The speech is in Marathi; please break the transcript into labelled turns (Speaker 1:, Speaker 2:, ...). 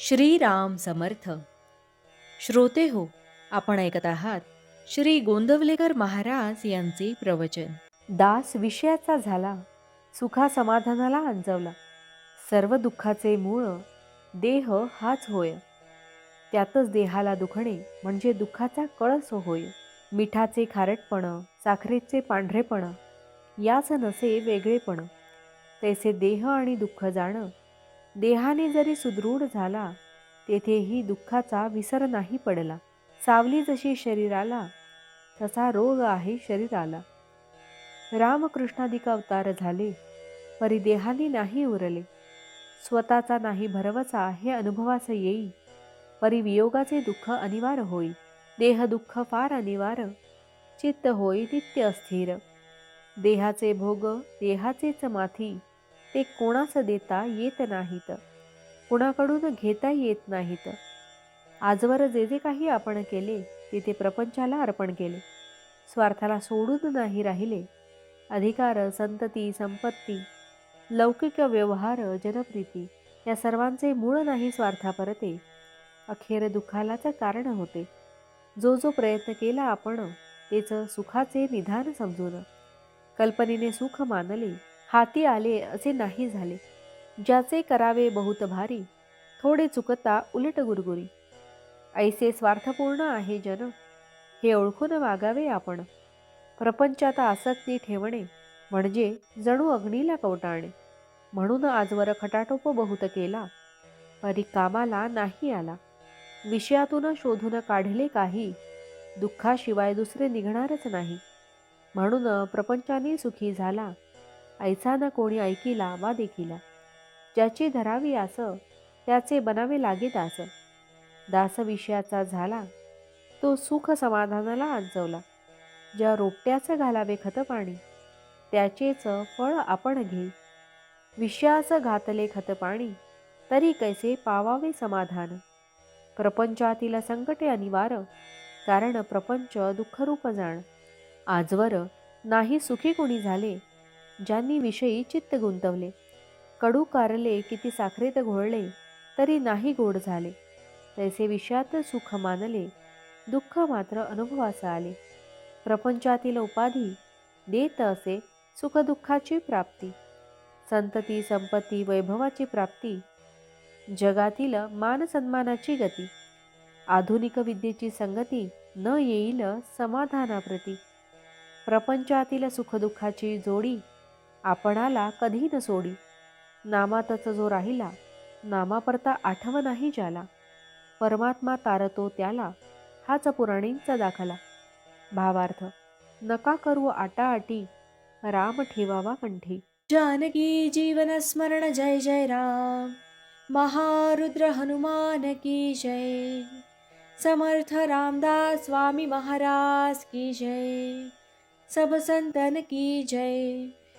Speaker 1: श्रीराम समर्थ. श्रोते हो आपण ऐकत आहात श्री गोंदवलेकर महाराज यांचे प्रवचन. दास विषयाचा झाला सुखा समाधानाला अंजवला. सर्व दुःखाचे मूळ देह हाच होय. त्यातच देहाला दुखणे म्हणजे दुःखाचा कळस होय. मिठाचे खारटपण साखरेचे पांढरेपण याच नसे वेगळेपण. तैसे देह आणि दुःख जाणं देहाने जरी सुदृढ झाला तेथेही दुःखाचा विसर नाही पडला. सावली जशी शरीराला तसा रोग आहे शरीराला. रामकृष्णाधिक अवतार झाले परी देहाने नाही उरले. स्वतःचा नाही भरवसा हे अनुभवास येई. परी वियोगाचे दुःख अनिवार्य होई. देह दुःख फार अनिवार्य. चित्त होई नित्य अस्थिर. देहाचे भोग देहाचेच माथी. ते कोणास देता येत नाहीत. कुणाकडून घेता येत नाहीत. आजवर जे जे काही आपण केले ते ते प्रपंचाला अर्पण केले. स्वार्थाला सोडून नाही राहिले. अधिकार संतती संपत्ती लौकिक व्यवहार जनप्रीती या सर्वांचे मूळ नाही स्वार्थापरते अखेर दुःखालाच कारण होते. जो जो प्रयत्न केला आपण तेच सुखाचे निधान समजून. कल्पनेने सुख मानले हाती आले असे नाही झाले. ज्याचे करावे बहुत भारी थोडे चुकता उलट गुरगुरी. ऐसे स्वार्थपूर्ण आहे जन हे ओळखून वागावे आपण. प्रपंचात आसक्ती ठेवणे म्हणजे जणू अग्नीला कवटाळणे म्हणून आजवर खटाटोप बहुत केला परी कामाला नाही आला. विषयातून शोधून काढले काही दुःखाशिवाय दुसरे निघणारच नाही. म्हणून प्रपंचाने सुखी झाला. ऐसा ना कोणी ऐकिला वा देखिला. ज्याची धरावी आस त्याचे बनावे लागेत दास. दासविषयाचा झाला तो सुख समाधानाला अंजवला ज्या रोपट्याचं घालावे खतपाणी त्याचेच फळ आपण घे विषयास घातले खतपाणी तरी कैसे पावावे समाधान? प्रपंचातील संकटे अनिवार्य कारण प्रपंच दुःखरूप जाण. आजवर नाही सुखी कोणी झाले ज्यांनी विषयी चित्त गुंतवले. कडू कारले किती साखरेत घोळले तरी नाही गोड झाले. तैसे विषयात सुख मानले दुःख मात्र अनुभवास आले. प्रपंचातील उपाधी देत असे सुखदुःखाची प्राप्ती. संतती संपत्ती वैभवाची प्राप्ती. जगातील मान सन्मानाची गती. आधुनिक विद्येची संगती न येईल समाधानाप्रती. प्रपंचातील सुखदुःखाची जोडी आपणाला कधी न सोडी. नामातच जो राहिला नामापरता आठव नाही ज्याला. परमात्मा तारतो त्याला हाच पुराणींचा दाखला. भावार्थ नका करू आटाआटी राम ठेवावा कंठी. जानकी जीवन स्मरण जय जय राम. महारुद्र हनुमान की जय. समर्थ रामदास स्वामी महाराज की जय. सब संतन की जय.